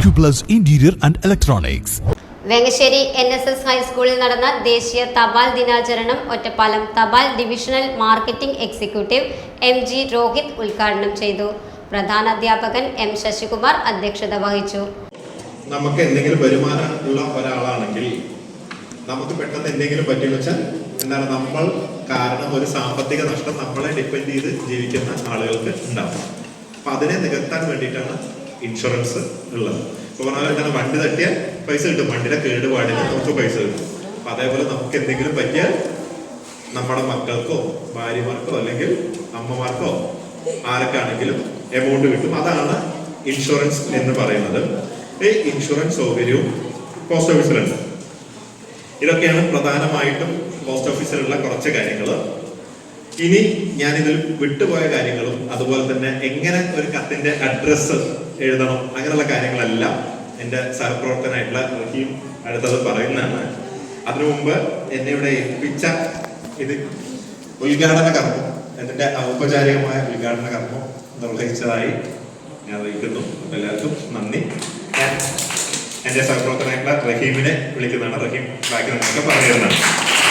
Acuplus interior and Electronics. Vengassery N S S ഹൈസ്കൂളിൽ നടന്ന ദേശീയ തപാൽ ദിനാചരണം ഒറ്റപ്പാലം തപാൽ divisional marketing executive M G Rohit ഉദ്ഘാടനം ചെയ്തു. പ്രധാന അധ്യാപകൻ എം ശശികുമാർ അധ്യക്ഷത വഹിച്ചു. നമുക്ക് എന്തെങ്കിലും വരുമാനം ഉള്ള ഒരാളാണെങ്കിൽ നമുക്ക് പെട്ടെന്ന് എന്തെങ്കിലും പറ്റി വെച്ചാൽ എന്താണ് നമ്മൾ കാരണം ഒരു സാമ്പത്തിക നഷ്ടം നമ്മളെ ഡിപ്പെൻഡ് ചെയ്ത് ജീവിക്കുന്ന ആളുകൾക്ക് ഉണ്ടാവും. അപ്പൊ അതിനെ നികത്താൻ വേണ്ടിയിട്ടാണ് ഇൻഷുറൻസ് ഉള്ളത്. ഇപ്പൊ പറഞ്ഞാൽ വണ്ടി തട്ടിയാൽ പൈസ കിട്ടും. വണ്ടിയുടെ കേടുപാടിന് നമുക്ക് പൈസ കിട്ടും. അപ്പൊ അതേപോലെ നമുക്ക് എന്തെങ്കിലും പറ്റിയാൽ നമ്മുടെ മക്കൾക്കോ ഭാര്യമാർക്കോ അല്ലെങ്കിൽ അമ്മമാർക്കോ ആരൊക്കെയാണെങ്കിലും എമൗണ്ട് കിട്ടും. അതാണ് ഇൻഷുറൻസ് എന്ന് പറയുന്നത്. ഈ ഇൻഷുറൻസ് സൗകര്യവും പോസ്റ്റ് ഓഫീസിലുണ്ട് ഇതൊക്കെയാണ് പ്രധാനമായിട്ടും പോസ്റ്റ് ഓഫീസിലുള്ള കുറച്ച് കാര്യങ്ങൾ ഇനി ഞാൻ ഇതിൽ വിട്ടുപോയ കാര്യങ്ങളും അതുപോലെ തന്നെ എങ്ങനെ ഒരു കത്തിന്റെ അഡ്രസ്സ് എഴുതണം അങ്ങനെയുള്ള കാര്യങ്ങളെല്ലാം എന്റെ സഹപ്രവർത്തനായിട്ടുള്ള റഹീം അടുത്തത് പറയുന്നതാണ്. അതിനു മുമ്പ് എന്നെ ഇവിടെ ഏൽപ്പിച്ച ഇത് ഉദ്ഘാടന കർമ്മം ഇതിന്റെ ഔപചാരികമായ ഉദ്ഘാടന കർമ്മം നിർവഹിച്ചതായി ഞാൻ അറിയിക്കുന്നു. എല്ലാവർക്കും നന്ദി. ഞാൻ എന്റെ സഹപ്രവർത്തനായിട്ടുള്ള റഹീമിനെ വിളിക്കുന്നതാണ്. റഹീം ബാക്കി നമുക്ക്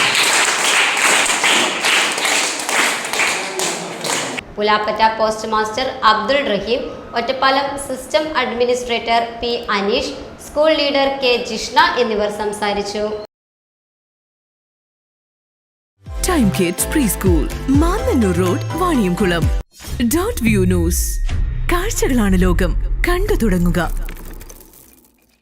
Pulapatta post master Abdul Rahim Ottapalam system administrator P Aneesh school leader K Jishna എന്നിവർ സംസാരിച്ചു. Time kids pre school Mannanur road Vaniyamkulam dot view news കാഴ്ചകളാണ് ലോകം. കണ്ടു തുടങ്ങുക.